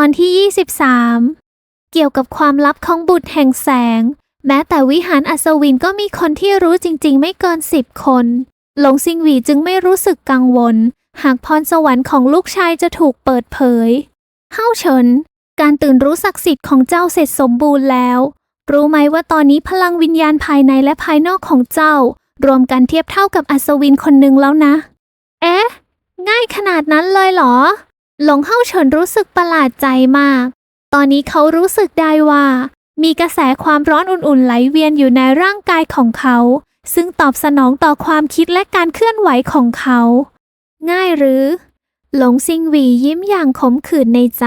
อนที่ 23 เกี่ยวกับความลับของบุตรแห่งแสง แม้แต่วิหารอัศวินก็มีคนที่รู้จริง ๆ ไม่เกินสิบคน หลงซิงหวีจึงไม่รู้สึกกังวล หากพรสวรรค์ของลูกชายจะถูกเปิดเผย เฮ้าเฉิน การตื่นรู้ศักดิ์สิทธิ์ของเจ้าเสร็จสมบูรณ์แล้ว รู้ไหมว่าตอนนี้พลังวิญญาณภายในและภายนอกของเจ้า รวมกันเทียบเท่ากับอัศวินคนหนึ่งแล้วนะ เอ๊ะ ง่ายขนาดนั้นเลยเหรอ หลงเฮาเฉินรู้สึกประหลาดใจมาก ตอนนี้เขารู้สึกได้ว่า มีกระแสความร้อนอุ่นๆไหลเวียนอยู่ในร่างกายของเขา ซึ่งตอบสนองต่อความคิดและการเคลื่อนไหวของเขา ง่ายหรือ หลงซิงหวียิ้มอย่างขมขื่นในใจ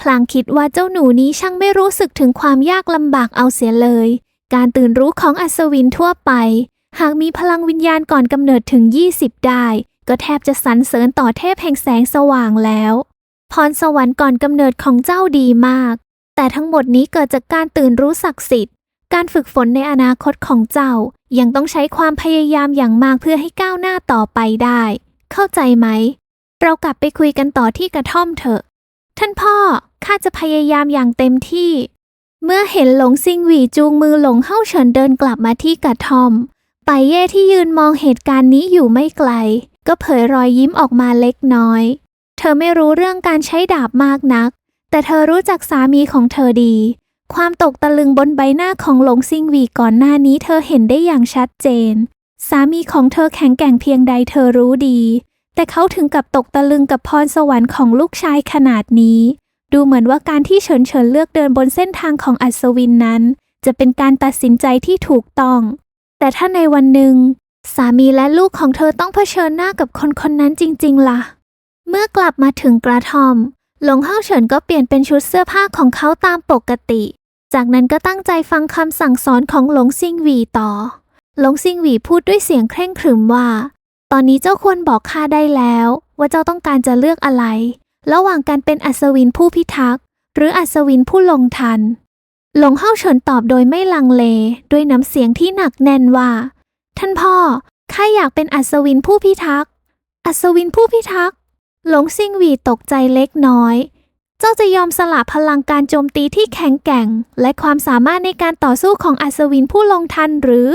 พลางคิดว่าเจ้าหนูนี้ช่างไม่รู้สึกถึงความยากลำบากเอาเสียเลย การตื่นรู้ของอัศวินทั่วไป หากมีพลังวิญญาณก่อนกำเนิดถึง 20 ได้ ก็แทบจะสรรเสริญต่อเทพแห่งแสงสว่างแล้ว พรสวรรค์ก่อนกำเนิดของเจ้าดีมาก แต่ทั้งหมดนี้เกิดจากการตื่นรู้ศักดิ์สิทธิ์ การฝึกฝนในอนาคตของเจ้า ยังต้องใช้ความพยายามอย่างมากเพื่อให้ก้าวหน้าต่อไปได้ เข้าใจไหม เรากลับไปคุยกันต่อที่กระท่อมเถอะ ท่านพ่อ ข้าจะพยายามอย่างเต็มที่ เมื่อเห็นหลงซิงหวีจูงมือหลงเฮ้าเฉินเดินกลับมาที่กระท่อมไปเย่ที่ยืนมองเหตุการณ์นี้อยู่ไม่ไกล ก็เผยรอยยิ้มออกมาเล็กน้อย เธอไม่รู้เรื่องการใช้ดาบมากนัก แต่เธอรู้จักสามีของเธอดี ความตกตะลึงบนใบหน้าของหลงซิงวีก่อนหน้านี้เธอเห็นได้อย่างชัดเจน สามีของเธอแข็งแกร่งเพียงใดเธอรู้ดี แต่เขาถึงกับตกตะลึงกับพรสวรรค์ของลูกชายขนาดนี้ ดูเหมือนว่าการที่เฉินเฉินเลือกเดินบนเส้นทางของอัศวินนั้น จะเป็นการตัดสินใจที่ถูกต้อง แต่ถ้าในวันหนึ่ง สามีและลูกของเธอต้องเผชิญหน้ากับคนคนนั้นจริง ๆล่ะ เมื่อกลับมาถึงกระท่อม หลงเฮาเฉินก็เปลี่ยนเป็นชุดเสื้อผ้าของเขาตามปกติ จากนั้นก็ตั้งใจฟังคำสั่งสอนของหลงซิงหวีต่อ หลงซิงหวีพูดด้วยเสียงเคร่งขรึมว่า ตอนนี้เจ้าควรบอกข้าได้แล้ว ว่าเจ้าต้องการจะเลือกอะไร ระหว่างการเป็นอัศวินผู้พิทักษ์ หรืออัศวินผู้ลงทัน หลงเฮาเฉินตอบโดยไม่ลังเล ด้วยน้ำเสียงที่หนักแน่นว่า ท่านพ่อข้าอยากเป็นอัศวินผู้พิทักษ์ อัศวินผู้พิทักษ์ หลงซิงหวีตกใจเล็กน้อย เจ้าจะยอมสละพลังการโจมตีที่แข็งแกร่ง และความสามารถในการต่อสู้ของอัศวินผู้ลงทันหรือ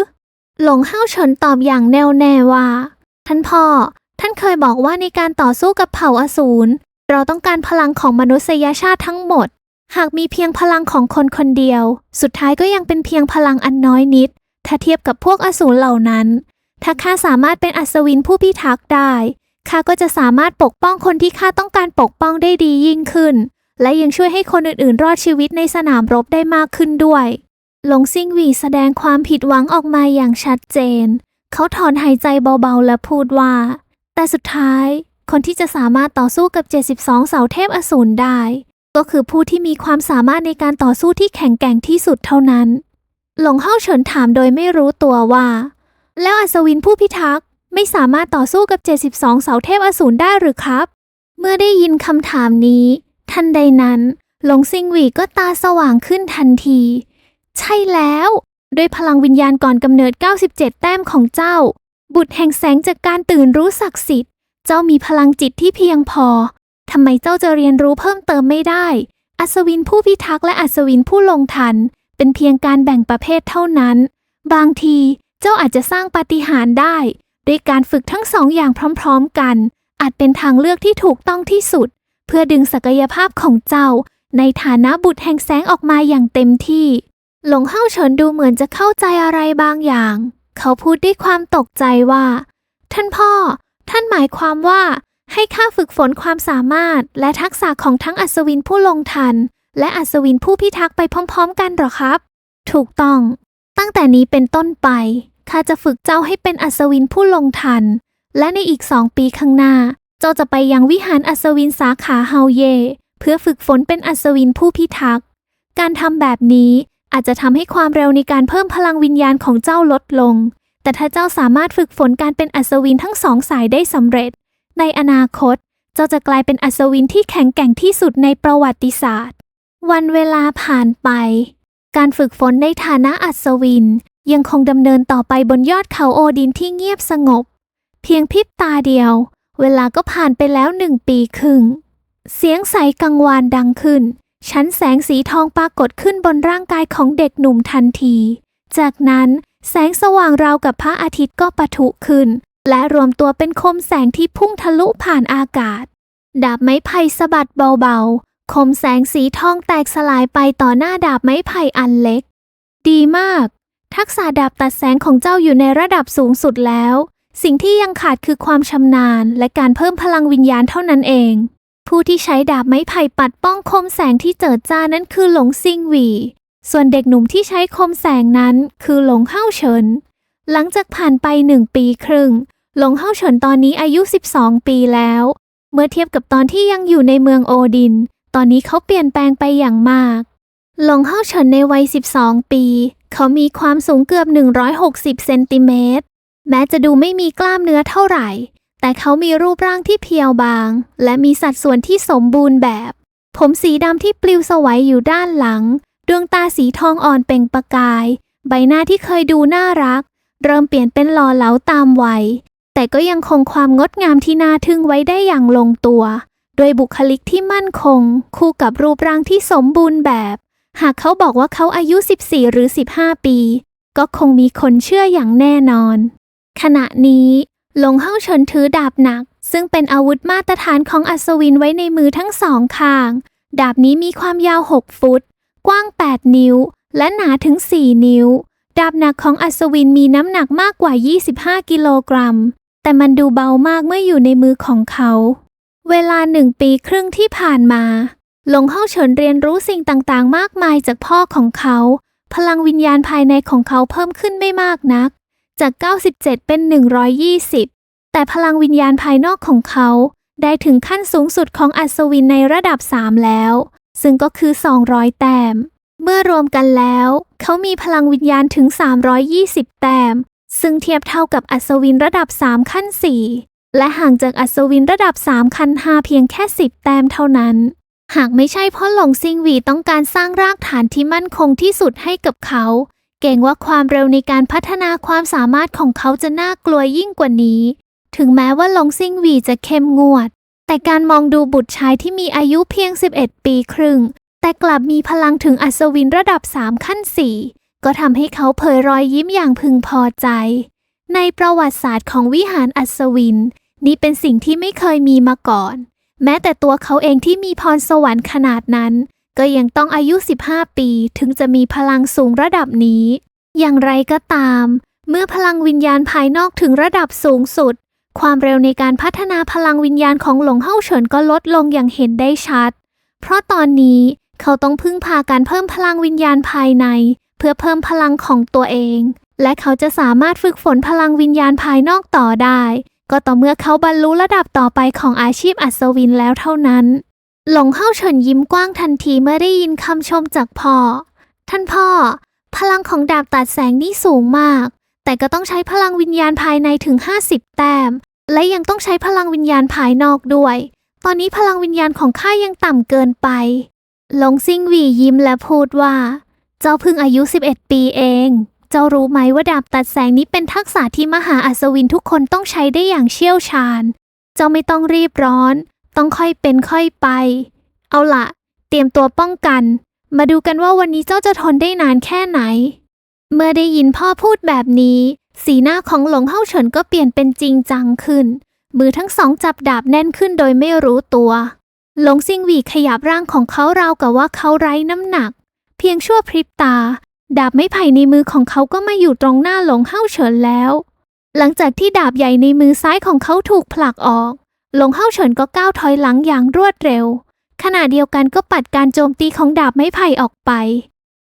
หลงเฮาเฉินตอบอย่างแน่วแน่ว่า ท่านพ่อ ท่านเคยบอกว่าในการต่อสู้กับเผ่าอสูร เราต้องการพลังของมนุษยชาติทั้งหมด หากมีเพียงพลังของคนคนเดียว สุดท้ายก็ยังเป็นเพียงพลังอันน้อยนิด ถ้าเทียบกับพวกอสูรเหล่านั้น ถ้าข้าสามารถเป็นอัศวินผู้พิทักษ์ได้ข้าก็จะสามารถปกป้องคนที่ข้าต้องการปกป้องได้ดียิ่งขึ้น และยังช่วยให้คนอื่นๆ รอดชีวิตในสนามรบได้มากขึ้นด้วยหลงซิงหวีแสดงความผิดหวังออกมาอย่างชัดเจน เขาถอนหายใจเบาๆ และพูดว่า แต่สุดท้าย คนที่จะสามารถต่อสู้กับ 72 เสาเทพอสูรได้ ก็คือผู้ที่มีความสามารถในการต่อสู้ที่แข็งแกร่งที่สุดเท่านั้น หลงเฮาเฉินถามโดยไม่รู้ตัวว่า แล้วอัศวินผู้พิทักษ์ไม่สามารถต่อสู้กับ 72 เสาเทพอสูรได้หรือครับ เมื่อได้ยินคำถามนี้ ทันใดนั้น หลงซิงหวีก็ตาสว่างขึ้นทันที ใช่แล้ว ด้วยพลังวิญญาณก่อนกำเนิด 97 แต้มของเจ้า บุตรแห่งแสงจากการตื่นรู้ศักดิ์สิทธิ์ เจ้ามีพลังจิตที่เพียงพอทำไมเจ้าจะเรียนรู้เพิ่มเติมไม่ได้ อัศวินผู้พิทักษ์และอัศวินผู้ลงทัน เป็นเพียงการแบ่งประเภทเท่านั้น บางทีเจ้าอาจจะสร้างปาฏิหาริย์ได้ ด้วยการฝึกทั้งสองอย่างพร้อมๆกัน อาจเป็นทางเลือกที่ถูกต้องที่สุด เพื่อดึงศักยภาพของเจ้า ในฐานะบุตรแห่งแสงออกมาอย่างเต็มที่ หลงเฮาเฉินดูเหมือนจะเข้าใจอะไรบางอย่าง เขาพูดด้วยความตกใจว่า ท่านพ่อ ท่านหมายความว่าให้ข้าฝึกฝนความสามารถและทักษะของทั้งอัศวินผู้ลงทัน และอัศวินผู้พิทักษ์ไปพร้อมๆ กันหรอครับ ถูกต้อง ตั้งแต่นี้เป็นต้นไปข้าจะฝึกเจ้าให้เป็นอัศวินผู้ลงทัน และในอีกสองปีข้างหน้า เจ้าจะไปยังวิหารอัศวินสาขาเฮาเย เพื่อฝึกฝนเป็นอัศวินผู้พิทักษ์ การทำแบบนี้อาจจะทำให้ความเร็วในการเพิ่มพลังวิญญาณของเจ้าลดลง แต่ถ้าเจ้าสามารถฝึกฝนการเป็นอัศวินทั้งสองสายได้สำเร็จ ในอนาคต เจ้าจะกลายเป็นอัศวินที่แข็งแกร่งที่สุดในประวัติศาสตร์ วันเวลาผ่านไป การฝึกฝนในฐานะอัศวิน ยังคงดำเนินต่อไปบนยอดเขาโอดินที่เงียบสงบ เพียงพริบตาเดียว เวลาก็ผ่านไปแล้วหนึ่งปีครึ่ง เสียงใสกังวานดังขึ้น ชั้นแสงสีทองปรากฏขึ้นบนร่างกายของเด็กหนุ่มทันที จากนั้นแสงสว่างราวกับพระอาทิตย์ก็ปะทุขึ้น และรวมตัวเป็นคมแสงที่พุ่งทะลุผ่านอากาศ ดาบไม้ไผ่สะบัดเบา คมแสงสีทองแตกสลายไปต่อหน้าดาบไม้ไผ่อันเล็ก ดีมาก ทักษะดาบตัดแสงของเจ้าอยู่ในระดับสูงสุดแล้ว สิ่งที่ยังขาดคือความชำนาญและการเพิ่มพลังวิญญาณเท่านั้นเอง ผู้ที่ใช้ดาบไม้ไผ่ปัดป้องคมแสงที่เจิดจ้านั้นคือหลงซิงหวี ส่วนเด็กหนุ่มที่ใช้คมแสงนั้นคือหลงเฮาเฉิน หลังจากผ่านไปหนึ่งปีครึ่ง หลงเฮาเฉินตอนนี้อายุ 12 ปีแล้ว เมื่อเทียบกับตอนที่ยังอยู่ในเมืองโอดิน ตอนนี้เขาเปลี่ยนแปลงไปอย่างมาก หลงเฮาเฉินในวัย 12 ปี เขามีความสูงเกือบ 160 เซนติเมตร แม้จะดูไม่มีกล้ามเนื้อเท่าไหร่ แต่เขามีรูปร่างที่เพียวบาง และมีสัดส่วนที่สมบูรณ์แบบ ผมสีดำที่ปลิวสวัยอยู่ด้านหลัง ดวงตาสีทองอ่อนเป่งประกาย ใบหน้าที่เคยดูน่ารัก เริ่มเปลี่ยนเป็นหล่อเหลาตามวัย แต่ก็ยังคงความงดงามที่น่าทึ่งไว้ได้อย่างลงตัว โดยบุคลิกที่มั่นคง คู่กับรูปร่างที่สมบูรณ์แบบ หากเขาบอกว่าเขาอายุ 14 หรือ 15 ปี ก็คงมีคนเชื่ออย่างแน่นอน ขณะนี้หลงเฮาเฉินถือดาบหนัก ซึ่งเป็นอาวุธมาตรฐานของอัศวินไว้ในมือทั้งสองข้าง ดาบนี้มีความยาว 6 ฟุต กว้าง 8 นิ้ว และหนาถึง 4 นิ้ว ดาบหนักของอัศวินมีน้ำหนักมากกว่า 25 กิโลกรัม แต่มันดูเบามากเมื่ออยู่ในมือของเขา เวลาหนึ่งปีครึ่งที่ผ่านมา หลงเฮาเฉินเรียนรู้สิ่งต่างๆ มากมายจากพ่อของเขา พลังวิญญาณภายในของเขาเพิ่มขึ้นไม่มากนัก จาก 97 เป็น 120 แต่พลังวิญญาณภายนอกของเขา ได้ถึงขั้นสูงสุดของอัศวินในระดับ 3 แล้ว ซึ่งก็คือ 200 แต้ม เมื่อรวมกันแล้ว เขามีพลังวิญญาณถึง 320 แต้ม ซึ่งเทียบเท่ากับอัศวินระดับ 3 ขั้น 4 และห่างจากอัศวินระดับ3ขั้น5เพียงแค่ 10 แต้มเท่านั้น หากไม่ใช่เพราะหลงซิงหวีต้องการสร้างรากฐานที่มั่นคงที่สุดให้กับเขา เก่งว่าความเร็วในการพัฒนาความสามารถของเขาจะน่ากลัวยิ่งกว่านี้ ถึงแม้ว่าหลงซิงหวีจะเข้มงวด แต่การมองดูบุตรชายที่มีอายุเพียง 11 ปีครึ่ง แต่กลับมีพลังถึงอัศวินระดับ 3 ขั้น 4 ก็ทำให้เขาเผยรอยยิ้มอย่างพึงพอใจ ในประวัติศาสตร์ของวิหารอัศวิน นี่เป็นสิ่งที่ไม่เคยมีมาก่อน แม้แต่ตัวเขาเองที่มีพรสวรรค์ขนาดนั้น ก็ยังต้องอายุ 15 ปีถึงจะมีพลังสูงระดับนี้ อย่างไรก็ตาม เมื่อพลังวิญญาณภายนอกถึงระดับสูงสุด ความเร็วในการพัฒนาพลังวิญญาณของหลงเฮาเฉินก็ลดลงอย่างเห็นได้ชัด เพราะตอนนี้เขาต้องพึ่งพาการเพิ่มพลังวิญญาณภายใน เพื่อเพิ่มพลังของตัวเอง และเขาจะสามารถฝึกฝนพลังวิญญาณภายนอกต่อได้ ก็ต่อเมื่อเขาบรรลุระดับต่อไปของอาชีพอัศวินแล้วเท่านั้น หลงเฮาเฉินยิ้มกว้างทันทีเมื่อได้ยินคำชมจากพ่อ ท่านพ่อ พลังของดาบตัดแสงนี่สูงมาก แต่ก็ต้องใช้พลังวิญญาณภายในถึง 50 แต้ม และยังต้องใช้พลังวิญญาณภายนอกด้วย ตอนนี้พลังวิญญาณของข้ายังต่ำเกินไป หลงซิงหวียิ้มและพูดว่า เจ้าพิ่งอายุ 11 ปีเอง จ้ารู้ไหมว่าดาบตัดแสงนี้เป็นทักษะที่มหาอัศวินทุกคนต้องใช้ได้อย่างเชี่ยวชาญ เจ้าไม่ต้องรีบร้อน ต้องค่อยเป็นค่อยไป เอาละเตรียมตัวป้องกัน มาดูกันว่าวันนี้เจ้าจะทนได้นานแค่ไหน เมื่อได้ยินพ่อพูดแบบนี้ สีหน้าของหลงเฮาเฉินก็เปลี่ยนเป็นจริงจังขึ้น มือทั้งสองจับดาบแน่นขึ้นโดยไม่รู้ตัว หลงซิงหวีขยับร่างของเขาราวกับว่าเขาไร้น้ำหนัก เพียงชั่วพริบตา ดาบไม้ไผ่ในมือของเขาก็มาอยู่ตรงหน้าหลงเฮาเฉินแล้ว หลังจากที่ดาบใหญ่ในมือซ้ายของเขาถูกผลักออก หลงเฮาเฉินก็ก้าวถอยหลังอย่างรวดเร็ว ขณะเดียวกันก็ปัดการโจมตีของดาบไม้ไผ่ออกไป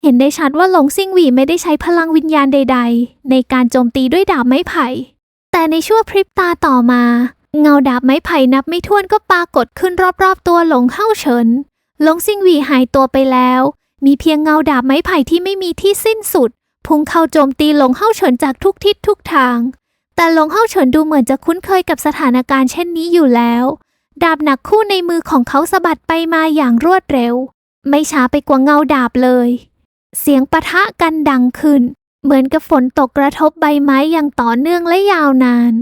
เห็นได้ชัดว่าหลงซิงหวีไม่ได้ใช้พลังวิญญาณใด ๆ ในการโจมตีด้วยดาบไม้ไผ่ แต่ในชั่วพริบตาต่อมา เงาดาบไม้ไผ่นับไม่ถ้วนก็ปรากฏขึ้นรอบๆ ตัวหลงเฮาเฉินหลงซิงหวีหายตัวไปแล้ว มีเพียงเงาดาบไม้ไผ่ที่ไม่มีที่สิ้นสุด พุ่งเข้าโจมตีหลงเฮาเฉินจากทุกทิศทุกทาง แต่หลงเฮาเฉินดูเหมือนจะคุ้นเคยกับสถานการณ์เช่นนี้อยู่แล้ว ดาบหนักคู่ในมือของเขาสะบัดไปมาอย่างรวดเร็ว ไม่ช้าไปกว่าเงาดาบเลย เสียงปะทะกันดังขึ้น เหมือนกับฝนตกกระทบใบไม้อย่างต่อเนื่องและยาวนาน